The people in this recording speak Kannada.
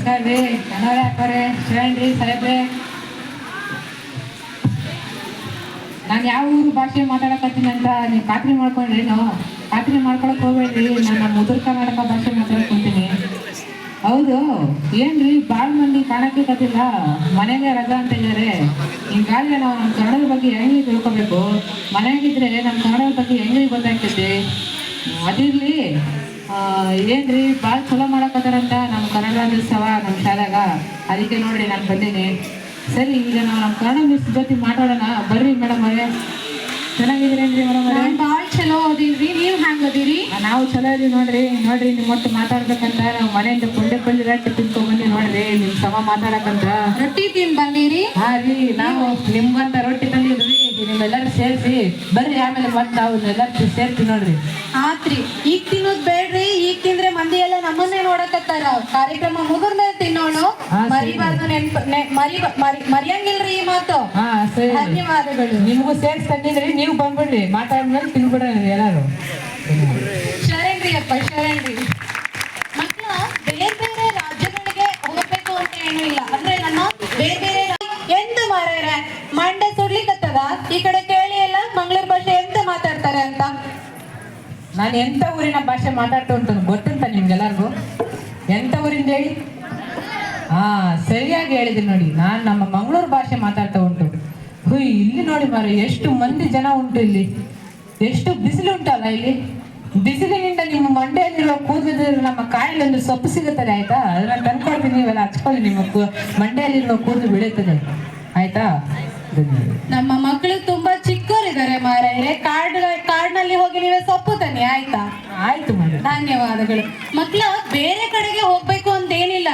ಸಾಹೇಬ್ರೆ ನಾನು ಯಾವ ಊರು ಭಾಷೆ ಮಾತಾಡಕತ್ತೀನಿ ಅಂತ ನೀವು ಖಾತ್ರಿ ಮಾಡ್ಕೊಂಡ್ರೇನು ಖಾತ್ರಿ ಮಾಡ್ಕೊಳಕ್ ಹೋಗ್ಬೇಡ್ರಿ. ನಾನು ನಮ್ಮ ಉತ್ತರ ಕರ್ನಾಟಕ ಭಾಷೆ ಮಾತಾಡ್ಕೊಂತೀನಿ ಹೌದು. ಏನ್ರಿ ಭಾಳ ಮಂದಿ ಕತ್ತಿಲ್ಲ ಮನೆಗೆ ರಜಾ ಅಂತ ಇದ್ದಾರೆ. ಹಿಂಗಾಗಿ ನಾವು ನಮ್ಮ ಕನ್ನಡದ ಬಗ್ಗೆ ಹೆಂಗೆ ತಿಳ್ಕೊಬೇಕು? ಮನೆಯಾಗಿದ್ರೆ ನಮ್ಮ ಕನ್ನಡದ ಬಗ್ಗೆ ಹೆಂಗೆ ಗೊತ್ತಾಗ್ತೈತಿ? ಅದಿರ್ಲಿ. ಏನ್ರಿ ಭಾಳ ಚಲೋ ಮಾಡಕತ್ತಾರಂತ ನಮ್ಮ ಕನ್ನಡ ರಾಜ್ಯೋತ್ಸವ ನಮ್ಮ ಶಾಲೆಗ ಅದಕ್ಕೆ ನೋಡ್ರಿ ನಾನು ಬಂದೀನಿ. ಸರಿ ಈಗ ನಾವು ನಮ್ಮ ಕನ್ನಡ ಮಿಸ್ ಜೊತೆ ಮಾತಾಡೋಣ. ಬರ್ರಿ ಮೇಡಮ್ ಅವರೇ. ಚೆನ್ನಾಗಿದ್ದೀರೇನ್ರಿ ಮೇಡಮ್ ಅವರೇ? ಬಾಳ್ ಚಲೋ ಓದಿನ್ರಿ ನೀವು ಹ್ಯಾಂಗ್ ಓದಿರಿ ನಾವು ಚಲೋ ಇದೀವಿ ನೋಡ್ರಿ. ನೋಡ್ರಿ ನಿಮ್ಮ ಒಟ್ಟು ಮಾತಾಡ್ಬೇಕಂತ ನಾವು ಮನೆಯಿಂದ ಪುಂಡೆ ಪಲ್ಲಿ ರೊಟ್ಟಿ ತಿನ್ಕೊಂಡ್ಬಂದಿ ನೋಡ್ರಿ. ನಿಮ್ ಸಮ ಮಾತಾಡಕಂತ. ರೊಟ್ಟಿ ತಿನ್ ಬಂದಿರಿ? ಹಾ ರೀ ನಾವು ನಿಮ್ಗಂತ ರೊಟ್ಟಿ ತಂದಿದ್ರಿ ನಿಮ್ಮೆಲ್ಲರೂ ಸೇರಿಸಿ. ಬರ್ರಿ ಆಮೇಲೆ ಮತ್ತೆ ನಾವು ಸೇರ್ತಿ ನೋಡ್ರಿ. ಆತ್ರಿ ಈಗ ತಿನ್ನೋದ್ ಬೇಡ್ರಿ ಈಗ ತಿಂದ್ರೆ ಮಂದಿ ಎಲ್ಲ ನಮ್ಮನ್ನೇ ನೋಡಕತ್ತಾರ. ಕಾರ್ಯಕ್ರಮ ಮುಗಿದ್ಮೇಲೆ ತಿನ್ನೋಣ. ಮರಿಬಾರ್ದು ನೆನ್ಪ ಮರಿ ಮರಿ- ಮರಿಯಂಗಿಲ್ರಿ ಈ ಮಾತು. ಧನ್ಯವಾದಗಳು. ನಿಮಗೂ ಸೇರ್ಸಿ ತಂದಿದ್ರಿ ನೀವು ಬಂದ್ಬಿಡ್ರಿ. ಮಾತಾಡ್ಮೇಲೆ ತಿನ್ಬಿಡ್ರಿ ಎಲ್ಲಾರು. ಶರಣ್ರಿ ಅಪ್ಪ ಶರಣ್ರಿ ಮಕ್ಕಳ ಬೇರೆ ಬೇರೆ ರಾಜ್ಯಗಳಿಗೆ ಹೋಗ್ಬೇಕು ಅಂತ ಏನೂ ಇಲ್ಲ ಅಂದ್ರೆ ನನ್ನ ಬೇರೆ ಬೇರೆ ರಾ- ಎಂತ ಮಾರಾಯರ ಮಂಡೆ ಸುಡ್ಲಿಕ್ಕತ್ತದ ಈ ಕಡೆ ಕೇಳಿ ಎಲ್ಲ ಮಂಗಳೂರು ಭಾಷೆ ಎಂತ ಮಾತಾಡ್ತಾರೆ ಅಂತ ನಾನು ಎಂತ ಊರಿನ ಭಾಷೆ ಮಾತಾಡ್ತಾ ಉಂಟು ಗೊತ್ತುಂಟ ನಿಮ್ಗೆಲ್ಲರಿಗೂ? ಎಂತ ಊರಿಂದ ಹೇಳಿ? ಹಾ ಸರಿಯಾಗಿ ಹೇಳಿದ್ರಿ ನೋಡಿ. ನಾನು ನಮ್ಮ ಮಂಗಳೂರು ಭಾಷೆ ಮಾತಾಡ್ತಾ ಉಂಟು. ಹುಯ್, ಇಲ್ಲಿ ನೋಡಿ ಮಾರ ಎಷ್ಟು ಮಂದಿ ಜನ ಉಂಟು ಇಲ್ಲಿ. ಎಷ್ಟು ಬಿಸಿಲು ಉಂಟಲ್ಲ ಇಲ್ಲಿ? ಬಿಸಿಲಿನಿಂದ ನಿಮ್ಮ ಮಂಡೆಯಲ್ಲಿರುವ ಕೂದಲು ನಮ್ಮ ಕಾಯಿಲೆ ಒಂದು ಸೊಪ್ಪು ಸಿಗುತ್ತದೆ, ಆಯ್ತಾ? ಅದನ್ನ ತಂದ್ಕೊಳ್ತೀನಿ ನೀವೆಲ್ಲ ಹಚ್ಕೊಳ್ಳಿ ನಿಮ್ಮ ಮಂಡೆಯಲ್ಲಿರುವ ಕೂದಲು ಬೆಳೆಯುತ್ತದೆ. ಆಯ್ತಾ? ನಮ್ಮ ಮಕ್ಕಳು ತುಂಬಾ ಚಿಕ್ಕವರಿದ್ದಾರೆ ಕಾರ್ಡ್ ಕಾರ್ಡ್ನಲ್ಲಿ ಹೋಗಿ ನೀವೇ ಸೊಪ್ಪು ತನ್ನಿ ಆಯ್ತಾ? ಆಯ್ತು ಧನ್ಯವಾದಗಳು. ಮಕ್ಕಳ ಬೇರೆ ಕಡೆಗೆ ಹೋಗ್ಬೇಕು ಅಂತ ಏನಿಲ್ಲ.